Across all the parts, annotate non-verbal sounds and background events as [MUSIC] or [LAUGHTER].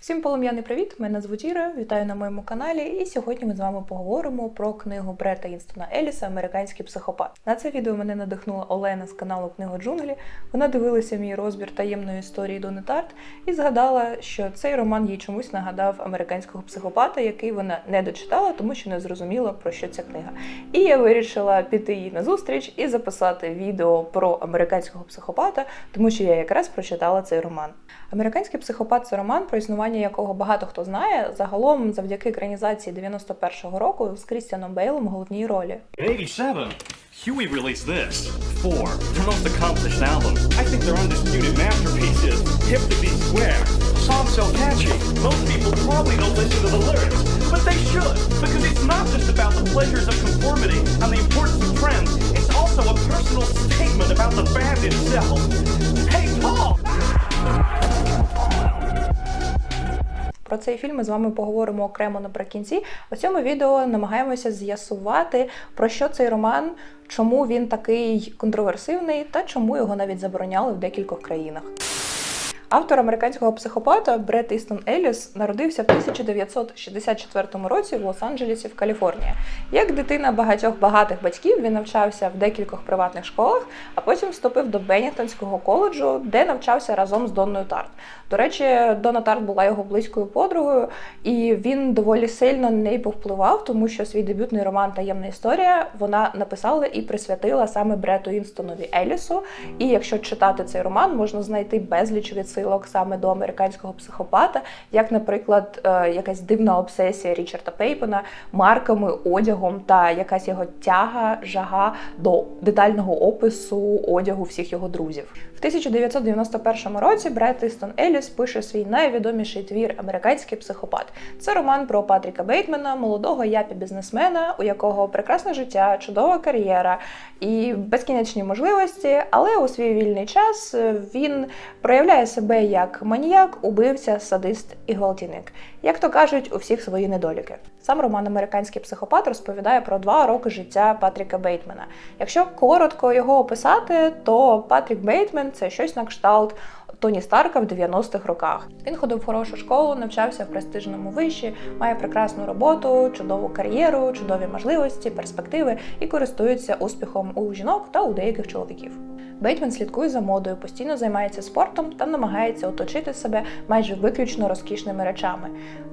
Всім полум'яний привіт! Мене звуть Іра, вітаю на моєму каналі. І сьогодні ми з вами поговоримо про книгу Брета Інстона Еліса Американський психопат. На це відео мене надихнула Олена з каналу Книга Джунглі. Вона дивилася мій розбір таємної історії Дони Тарт і згадала, що цей роман їй чомусь нагадав американського психопата, який вона не дочитала, тому що не зрозуміла про що ця книга. І я вирішила піти їй на зустріч і записати відео про американського психопата, тому що я якраз прочитала цей роман. Американський психопат це роман, про існування якого багато хто знає. Загалом, завдяки екранізації 91-го року з Крістіаном Бейлом в головній ролі. In 87, Huey released this. Four, their most accomplished album. I think their undisputed masterpiece is Hip to Be Square. Song so catchy, most people probably don't listen to the lyrics, but they should, because it's not just about the pleasures of conformity and the importance of trends, it's also a personal statement about the band itself. Hey, Paul! Про цей фільм ми з вами поговоримо окремо наприкінці. У цьому відео намагаємося з'ясувати, про що цей роман, чому він такий контроверсивний та чому його навіть забороняли в декількох країнах. Автор американського психопата Бред Істон Еліс народився в 1964 році в Лос-Анджелесі в Каліфорнії. Як дитина багатьох багатих батьків, він навчався в декількох приватних школах, а потім вступив до Беннінгтонського коледжу, де навчався разом з Донною Тарт. До речі, Донна Тарт була його близькою подругою, і він доволі сильно неї повпливав, тому що свій дебютний роман Таємна історія вона написала і присвятила саме Брету Інстонові Елісу. І якщо читати цей роман, можна знайти безліч відсилок саме до американського психопата, як, наприклад, е, якась дивна обсесія Річарда Пейпена марками, одягом та якась його тяга, жага до детального опису одягу всіх його друзів. В 1991 році Брет Істон Еліс пише свій найвідоміший твір Американський психопат. Це роман про Патріка Бейтмена, молодого япі бізнесмена, у якого прекрасне життя, чудова кар'єра і безкінечні можливості, але у свій вільний час е, він проявляє себе як маніяк, убивця, садист і гвалтівник. Як то кажуть, у всіх свої недоліки. Сам роман Американський психопат розповідає про два роки життя Патріка Бейтмена. Якщо коротко його описати, то Патрік Бейтмен це щось на кшталт Тоні Старка в 90-х роках. Він ходив в хорошу школу, навчався в престижному виші, має прекрасну роботу, чудову кар'єру, чудові можливості, перспективи і користується успіхом у жінок та у деяких чоловіків. Бейтмен слідкує за модою, постійно займається спортом та намагається оточити себе майже виключно розкішними речами.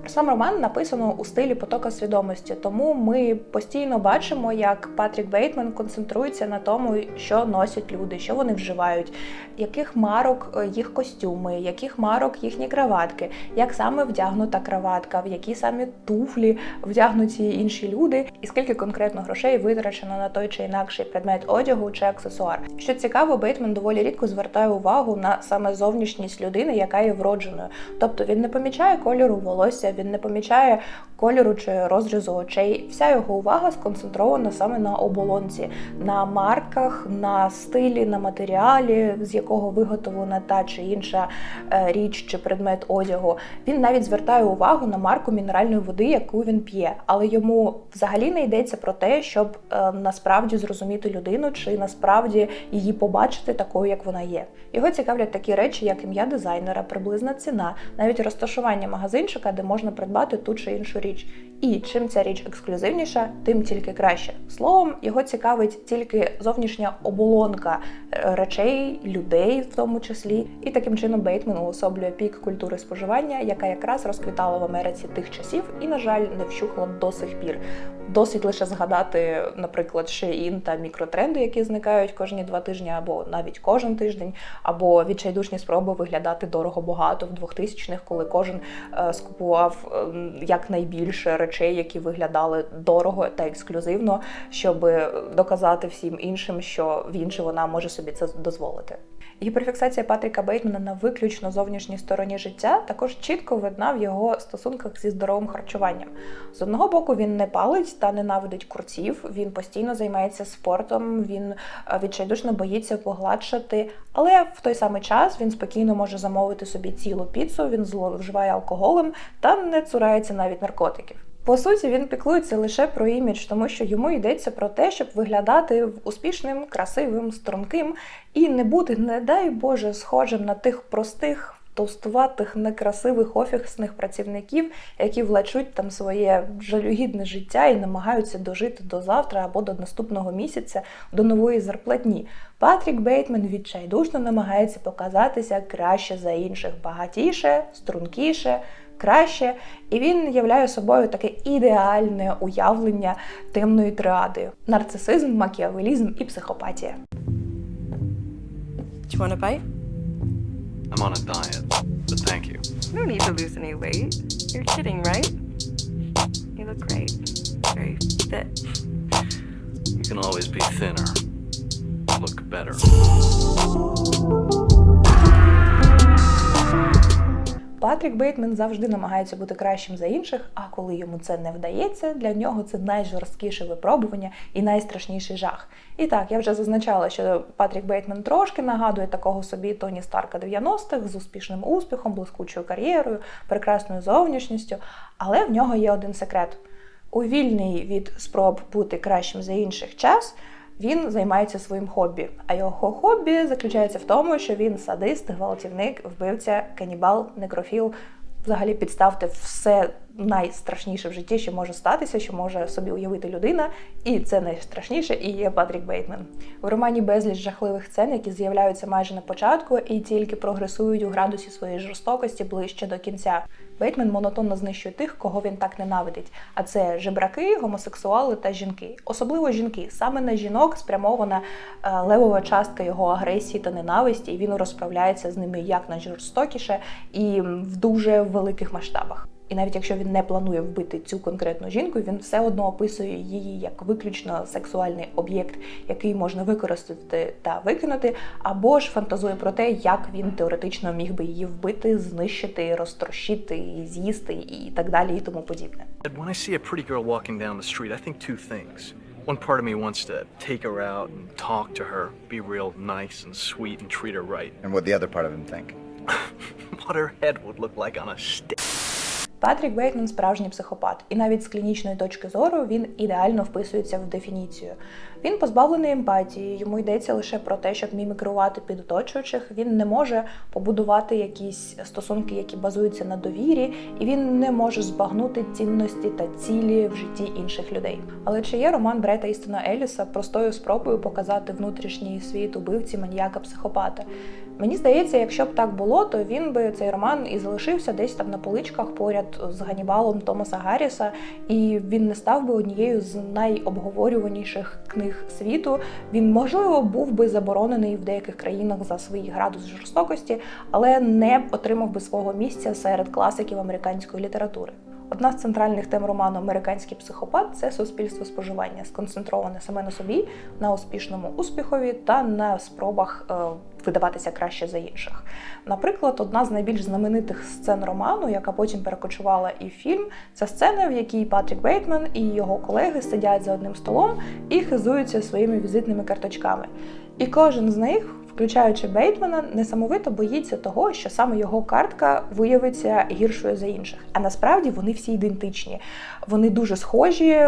Сам роман написано у стилі потока свідомості, тому ми постійно бачимо, як Патрік Бейтмен концентрується на тому, що носять люди, що вони вживають, яких марок е, їх костюми, яких марок їхні краватки, як саме вдягнута краватка, в які саме туфлі вдягнуті інші люди, і скільки конкретно грошей витрачено на той чи інакший предмет одягу чи аксесуар. Що цікаво, Бейтмен доволі рідко звертає увагу на саме зовнішність людини, яка є вродженою. Тобто він не помічає кольору волосся, він не помічає кольору чи розрізу очей. Вся його увага сконцентрована саме на оболонці, на марках, на стилі, на матеріалі, з якого виготовлена та чи інша е, річ чи предмет одягу. Він навіть звертає увагу на марку мінеральної води, яку він п'є, але йому взагалі не йдеться про те, щоб е, насправді зрозуміти людину чи насправді її побачити такою, як вона є. Його цікавлять такі речі, як ім'я дизайнера, приблизна ціна, навіть розташування магазинчика, де можна придбати ту чи іншу річ. footage І чим ця річ ексклюзивніша, тим тільки краще. Словом, його цікавить тільки зовнішня оболонка е, речей, людей, в тому числі. І таким чином Бейтмен уособлює пік культури споживання, яка якраз розквітала в Америці тих часів і, на жаль, не вщухла до сих пір. Досить лише згадати, наприклад, Shein та мікротренди, які зникають кожні два тижні, або навіть кожен тиждень, або відчайдушні спроби виглядати дорого-багато в 2000-х, коли кожен е, скупував е, якнайбільше речей, які виглядали дорого та ексклюзивно, щоб доказати всім іншим, що він чи вона може собі це дозволити. Гіперфіксація Патріка Бейтмена на виключно зовнішній стороні життя також чітко видна в його стосунках зі здоровим харчуванням. З одного боку, він не палить та ненавидить курців, він постійно займається спортом, він е, відчайдушно боїться погладшати, але в той самий час він спокійно може замовити собі цілу піцу, він зловживає алкоголем та не цурається навіть наркотиків. По суті, він піклується лише про імідж, тому що йому йдеться про те, щоб виглядати успішним, красивим, струнким і не бути, не дай Боже, схожим на тих простих. товстуватих, некрасивих офісних працівників, які влачуть там своє жалюгідне життя і намагаються дожити до завтра або до наступного місяця до нової зарплатні. Патрік Бейтмен відчайдушно намагається показатися краще за інших, багатіше, стрункіше. Краще, і він являє собою таке ідеальне уявлення темної триади: нарцисизм, макіавелізм і психопатія. Do you want a bite? I'm on a diet, but thank you. Don't need to lose any weight. You're kidding, right? You look great. Very fit. You can always be thinner. Look better. Патрік Бейтмен завжди намагається бути кращим за інших, а коли йому це не вдається, для нього це найжорсткіше випробування і найстрашніший жах. І так, я вже зазначала, що Патрік Бейтмен трошки нагадує такого собі Тоні Старка 90-х з успішним успіхом, блискучою кар'єрою, прекрасною зовнішністю, але в нього є один секрет. У вільний від спроб бути кращим за інших час він займається своїм хобі. А його хобі заключається в тому, що він садист, гвалтівник, вбивця, канібал, некрофіл. Взагалі підставте все найстрашніше в житті, що може статися, що може собі уявити людина, і це найстрашніше і є Патрік Бейтмен. В романі безліч жахливих сцен, які з'являються майже на початку і тільки прогресують у градусі своєї жорстокості ближче до кінця. Бейтмен монотонно знищує тих, кого він так ненавидить. А це жебраки, гомосексуали та жінки. Особливо жінки. Саме на жінок спрямована е, левова частка його агресії та ненависті, і він розправляється з ними як найжорстокіше і в дуже великих масштабах. І навіть якщо він не планує вбити цю конкретну жінку, він все одно описує її як виключно сексуальний об'єкт, який можна використати та викинути, або ж фантазує про те, як він теоретично міг би її вбити, знищити, розтрощити, з'їсти і так далі, і тому подібне. When I see a pretty girl walking down the street, I think two things. One part of me wants to take her out and talk to her, be real nice and sweet and treat her right. And what the other part of him think? [LAUGHS] what her head would look like on a stick. Патрік Бейтман справжній психопат, і навіть з клінічної точки зору він ідеально вписується в дефініцію. Він позбавлений емпатії, йому йдеться лише про те, щоб мімікрувати під оточуючих. Він не може побудувати якісь стосунки, які базуються на довірі, і він не може збагнути цінності та цілі в житті інших людей. Але чи є роман Брета Істона Еліса простою спробою показати внутрішній світ убивці маніяка психопата? Мені здається, якщо б так було, то він би цей роман і залишився десь там на поличках поряд з Ганібалом Томаса Гарріса, і він не став би однією з найобговорюваніших книг світу. Він, можливо, був би заборонений в деяких країнах за свій градус жорстокості, але не отримав би свого місця серед класиків американської літератури. Одна з центральних тем роману Американський психопат це суспільство споживання, сконцентроване саме на собі, на успішному успіхові та на спробах е, видаватися краще за інших. Наприклад, одна з найбільш знаменитих сцен роману, яка потім перекочувала і в фільм, це сцена, в якій Патрік Бейтман і його колеги сидять за одним столом і хизуються своїми візитними карточками. І кожен з них включаючи Бейтмана, несамовито боїться того, що саме його картка виявиться гіршою за інших. А насправді вони всі ідентичні. Вони дуже схожі,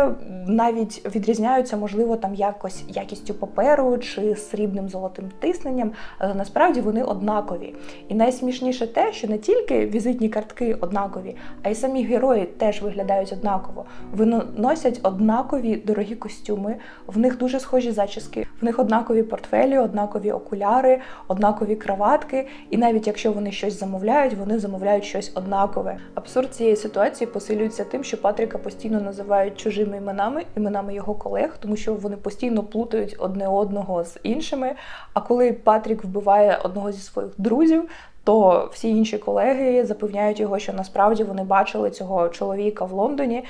навіть відрізняються, можливо, там якось якістю паперу чи срібним золотим тисненням, але насправді вони однакові. І найсмішніше те, що не тільки візитні картки однакові, а й самі герої теж виглядають однаково. Вони носять однакові дорогі костюми, в них дуже схожі зачіски, в них однакові портфелі, однакові окуляри, однакові краватки. І навіть якщо вони щось замовляють, вони замовляють щось однакове. Абсурд цієї ситуації посилюється тим, що Патріка постійно називають чужими іменами, іменами його колег, тому що вони постійно плутають одне одного з іншими. А коли Патрік вбиває одного зі своїх друзів, то всі інші колеги запевняють його, що насправді вони бачили цього чоловіка в Лондоні.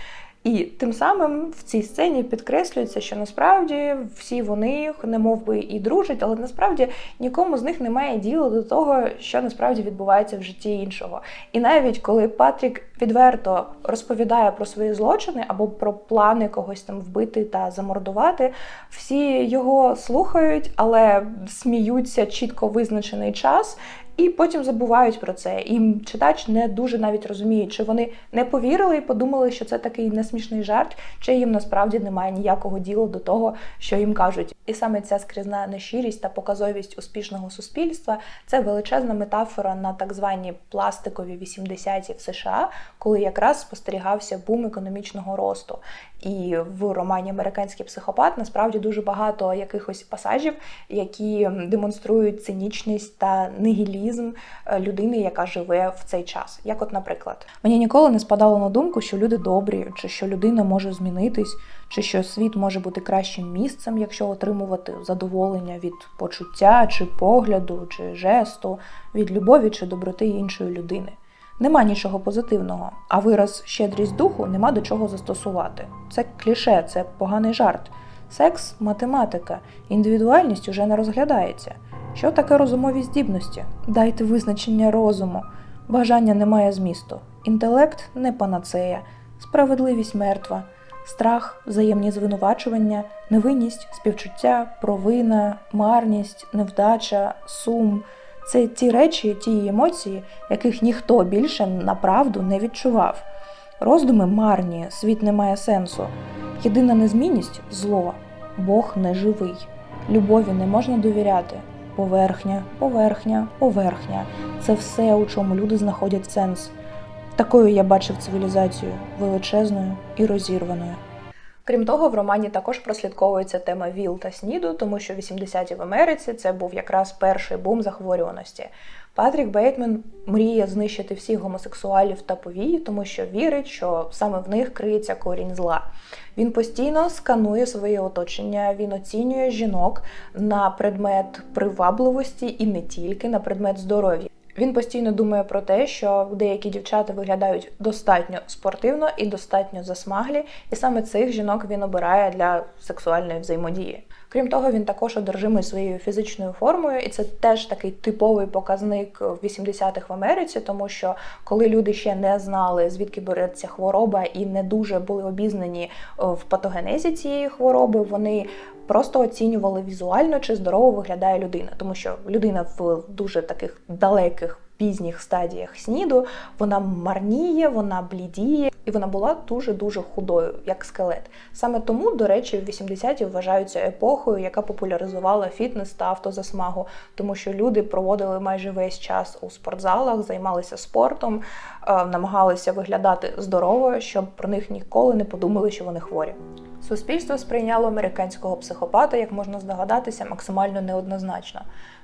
І тим самим в цій сцені підкреслюється, що насправді всі вони не мов би і дружать, але насправді нікому з них немає діла до того, що насправді відбувається в житті іншого. І навіть коли Патрік відверто розповідає про свої злочини або про плани когось там вбити та замордувати, всі його слухають, але сміються чітко визначений час. І потім забувають про це. І читач не дуже навіть розуміє, чи вони не повірили і подумали, що це такий несмішний жарт, чи їм насправді немає ніякого діла до того, що їм кажуть. І саме ця скрізна нещирість та показовість успішного суспільства це величезна метафора на так звані пластикові 80-ті в США, коли якраз спостерігався бум економічного росту. І в романі Американський психопат насправді дуже багато якихось пасажів, які демонструють цинічність та нигілізм е, людини, яка живе в цей час. Як, от, наприклад, мені ніколи не спадало на думку, що люди добрі, чи що людина може змінитись, чи що світ може бути кращим місцем, якщо отримувати задоволення від почуття, чи погляду, чи жесту, від любові чи доброти іншої людини. Нема нічого позитивного, а вираз щедрість духу нема до чого застосувати. Це кліше, це поганий жарт. Секс математика, індивідуальність уже не розглядається. Що таке розумові здібності? Дайте визначення розуму. Бажання не має змісту. Інтелект не панацея, справедливість мертва, страх, взаємні звинувачування, невинність, співчуття, провина, марність, невдача, сум. Це ті речі, ті емоції, яких ніхто більше направду не відчував. Роздуми марні, світ не має сенсу. Єдина незмінність зло, Бог не живий. Любові не можна довіряти. Поверхня, поверхня, поверхня це все, у чому люди знаходять сенс. Такою я бачив цивілізацію величезною і розірваною. Крім того, в романі також прослідковується тема ВІЛ та СНІДу, тому що 80-ті в Америці це був якраз перший бум захворюваності. Патрік Бейтмен мріє знищити всіх гомосексуалів та повій, тому що вірить, що саме в них криється корінь зла. Він постійно сканує своє оточення, він оцінює жінок на предмет привабливості і не тільки на предмет здоров'я. Він постійно думає про те, що деякі дівчата виглядають достатньо спортивно і достатньо засмаглі, і саме цих жінок він обирає для сексуальної взаємодії. Крім того, він також одержимий своєю фізичною формою, і це теж такий типовий показник в 80-х в Америці, тому що коли люди ще не знали, звідки береться хвороба, і не дуже були обізнані е, в патогенезі цієї хвороби, вони просто оцінювали візуально, чи здорово виглядає людина, тому що людина в дуже таких далеких. Пізніх стадіях сніду вона марніє, вона блідіє, і вона була дуже дуже худою, як скелет. Саме тому, до речі, в 80-ті вважаються епохою, яка популяризувала фітнес та автозасмагу, тому що люди проводили майже весь час у спортзалах, займалися спортом, е, намагалися виглядати здорово, щоб про них ніколи не подумали, що вони хворі. Суспільство сприйняло американського психопата, як можна здогадатися, максимально неоднозначно.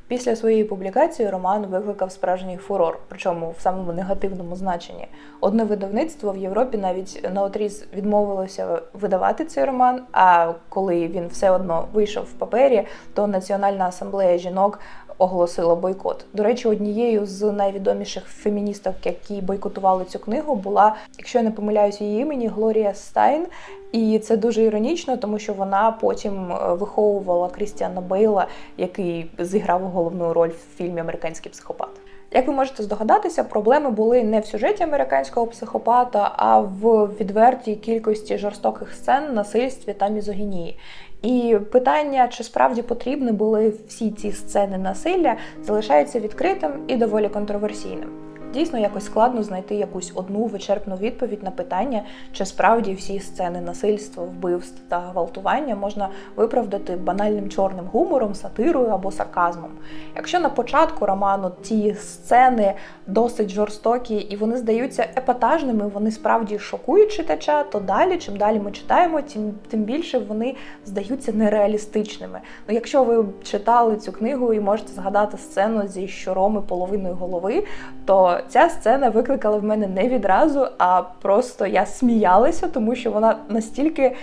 Після своєї публікації роман викликав справжній фурор, причому в самому негативному значенні. Одне видавництво в Європі навіть наотріз відмовилося видавати цей роман. А коли він все одно вийшов в папері, то Національна асамблея жінок оголосила бойкот. До речі, однією з найвідоміших феміністок, які бойкотували цю книгу, була, якщо я не помиляюсь її імені, Глорія Стайн. І це дуже іронічно, тому що вона потім е, виховувала Крістіана Бейла, який зіграв головну роль в фільмі Американський психопат. Як ви можете здогадатися, проблеми були не в сюжеті американського психопата, а в відвертій кількості жорстоких сцен, насильстві та мізогінії. І питання, чи справді потрібні були всі ці сцени насилля, залишається відкритим і доволі контроверсійним. Дійсно, якось складно знайти якусь одну вичерпну відповідь на питання, чи справді всі сцени насильства, вбивств та гвалтування можна виправдати банальним чорним гумором, сатирою або сарказмом. Якщо на початку роману ті сцени досить жорстокі і вони здаються епатажними, вони справді шокують читача, то далі, чим далі ми читаємо, тим тим більше вони здаються нереалістичними. Ну, якщо ви читали цю книгу і можете згадати сцену зі щуром і половиною голови, то ця сцена викликала в мене не відразу, а просто я сміялася, тому що вона настільки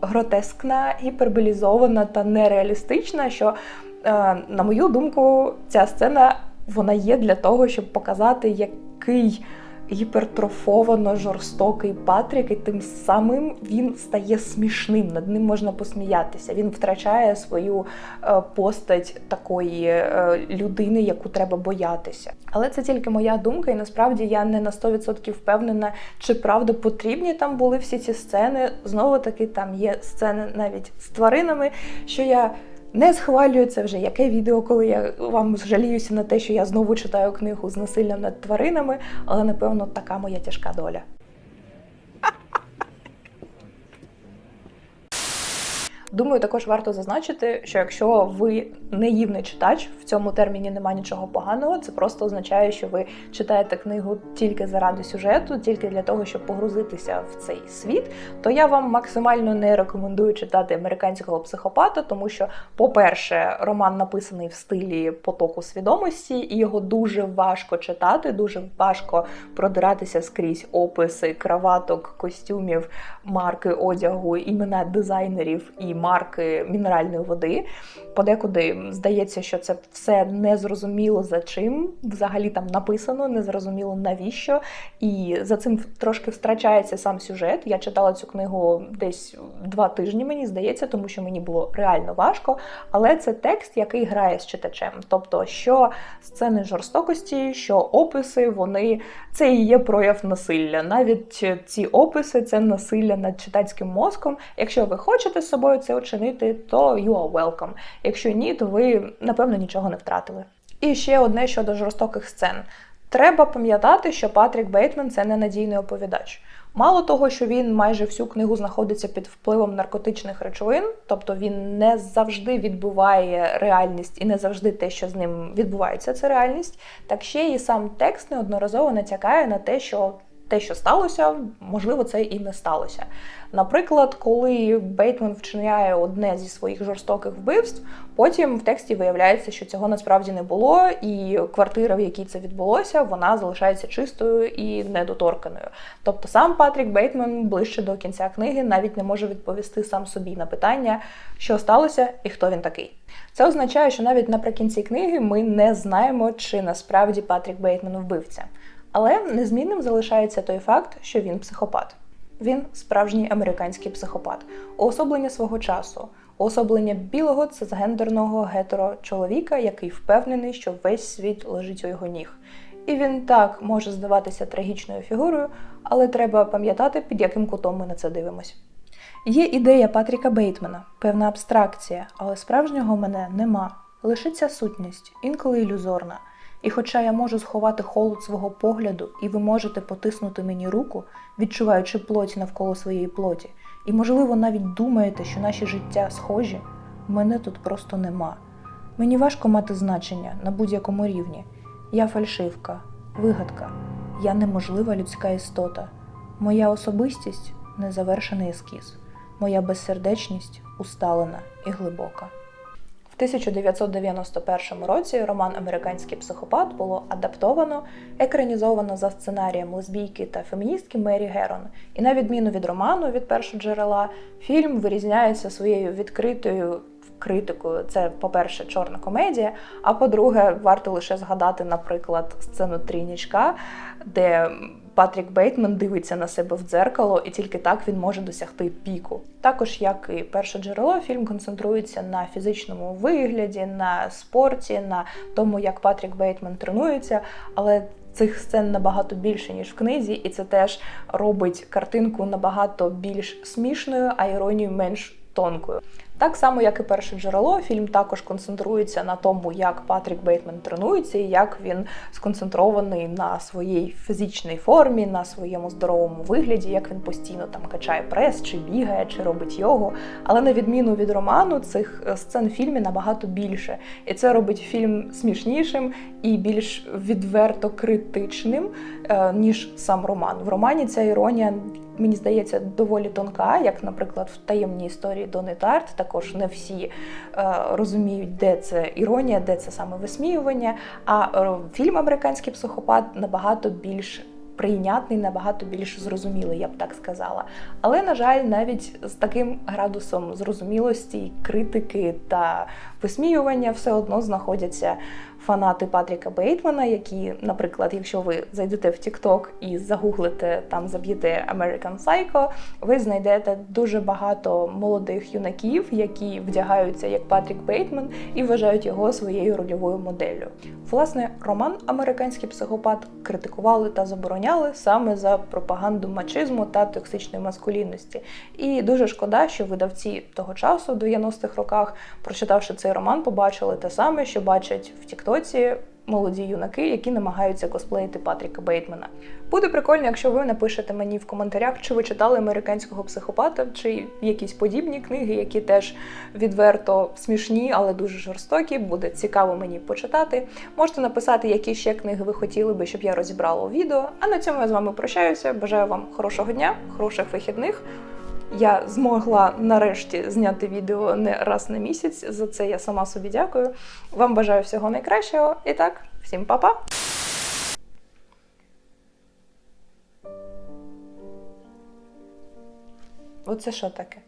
гротескна, гіперболізована та нереалістична, що, е, на мою думку, ця сцена вона є для того, щоб показати, який гіпертрофовано жорстокий Патрік, і тим самим він стає смішним. Над ним можна посміятися. Він втрачає свою е, постать такої е, людини, яку треба боятися. Але це тільки моя думка, і насправді я не на 100% впевнена, чи правда потрібні там були всі ці сцени. Знову таки, там є сцени навіть з тваринами, що я Не схвалюю це вже яке відео, коли я вам жаліюся на те, що я знову читаю книгу з насиллям над тваринами, але напевно така моя тяжка доля. Думаю, також варто зазначити, що якщо ви наївний читач, в цьому терміні немає нічого поганого. Це просто означає, що ви читаєте книгу тільки заради сюжету, тільки для того, щоб погрузитися в цей світ. То я вам максимально не рекомендую читати американського психопата, тому що, по-перше, роман написаний в стилі потоку свідомості, і його дуже важко читати, дуже важко продиратися скрізь описи краваток, костюмів, марки одягу, імена дизайнерів і марки мінеральної води. Подекуди здається, що це все незрозуміло за чим взагалі там написано, незрозуміло навіщо. І за цим трошки втрачається сам сюжет. Я читала цю книгу десь два тижні, мені здається, тому що мені було реально важко. Але це текст, який грає з читачем. Тобто, що сцени жорстокості, що описи, вони це і є прояв насилля. Навіть ці описи це насилля над читацьким мозком. Якщо ви хочете з собою це очинити, то you are welcome. Якщо ні, то ви напевно нічого не втратили. І ще одне щодо жорстоких сцен. Треба пам'ятати, що Патрік Бейтман це ненадійний оповідач. Мало того, що він майже всю книгу знаходиться під впливом наркотичних речовин, тобто він не завжди відбуває реальність і не завжди те, що з ним відбувається, це реальність. Так ще і сам текст неодноразово натякає на те, що те, що сталося, можливо, це і не сталося. Наприклад, коли Бейтман вчиняє одне зі своїх жорстоких вбивств, потім в тексті виявляється, що цього насправді не було, і квартира, в якій це відбулося, вона залишається чистою і недоторканою. Тобто сам Патрік Бейтман ближче до кінця книги навіть не може відповісти сам собі на питання, що сталося і хто він такий. Це означає, що навіть наприкінці книги ми не знаємо, чи насправді Патрік Бейтман вбивця. Але незмінним залишається той факт, що він психопат. Він справжній американський психопат, уособлення свого часу, уособлення білого цисгендерного гетеро-чоловіка, який впевнений, що весь світ лежить у його ніг. І він так може здаватися трагічною фігурою, але треба пам'ятати, під яким кутом ми на це дивимося. Є ідея Патріка Бейтмана, певна абстракція, але справжнього мене нема. Лише ця сутність, інколи ілюзорна. І хоча я можу сховати холод свого погляду, і ви можете потиснути мені руку, відчуваючи плоть навколо своєї плоті, і, можливо, навіть думаєте, що наші життя схожі, мене тут просто нема. Мені важко мати значення на будь-якому рівні. Я фальшивка, вигадка, я неможлива людська істота. Моя особистість незавершений ескіз, моя безсердечність усталена і глибока. В 1991 році роман Американський психопат було адаптовано, екранізовано за сценарієм лесбійки та феміністки Мері Герон. І на відміну від роману від першого джерела, фільм вирізняється своєю відкритою критикою. Це, по-перше, чорна комедія. А по-друге, варто лише згадати, наприклад, сцену трійнічка, де Патрік Бейтман дивиться на себе в дзеркало, і тільки так він може досягти піку. Також, як і перше джерело, фільм концентрується на фізичному вигляді, на спорті, на тому, як Патрік Бейтман тренується, але Цих сцен набагато більше ніж в книзі, і це теж робить картинку набагато більш смішною, а іронію менш тонкою. Так само, як і перше джерело, фільм також концентрується на тому, як Патрік Бейтман тренується, і як він сконцентрований на своїй фізичній формі, на своєму здоровому вигляді, як він постійно там качає прес, чи бігає, чи робить йогу. Але на відміну від роману, цих е, сцен в фільмі набагато більше. І це робить фільм смішнішим і більш відверто критичним, е, ніж сам роман. В романі ця іронія. Мені здається, доволі тонка, як, наприклад, в таємній історії Дони Тарт. Також не всі е, розуміють, де це іронія, де це саме висміювання. А е, фільм Американський психопат набагато більш прийнятний, набагато більш зрозумілий, я б так сказала. Але, на жаль, навіть з таким градусом зрозумілості, критики та висміювання все одно знаходяться фанати Патріка Бейтмана, які, наприклад, якщо ви зайдете в TikTok і загуглите там, заб'єте American Psycho, ви знайдете дуже багато молодих юнаків, які вдягаються як Патрік Бейтман і вважають його своєю рольовою моделлю. Власне, роман Американський психопат критикували та забороняли саме за пропаганду мачизму та токсичної маскулінності. І дуже шкода, що видавці того часу, до 90-х роках, прочитавши цей роман, побачили те саме, що бачать в Тіктоці молоді юнаки, які намагаються косплеїти Патріка Бейтмана. Буде прикольно, якщо ви напишете мені в коментарях, чи ви читали американського психопата, чи якісь подібні книги, які теж відверто смішні, але дуже жорстокі. Буде цікаво мені почитати. Можете написати, які ще книги ви хотіли би, щоб я розібрала у відео. А на цьому я з вами прощаюся. Бажаю вам хорошого дня, хороших вихідних. Я змогла нарешті зняти відео не раз на місяць. За це я сама собі дякую. Вам бажаю всього найкращого. І так, всім па-па! Оце що таке?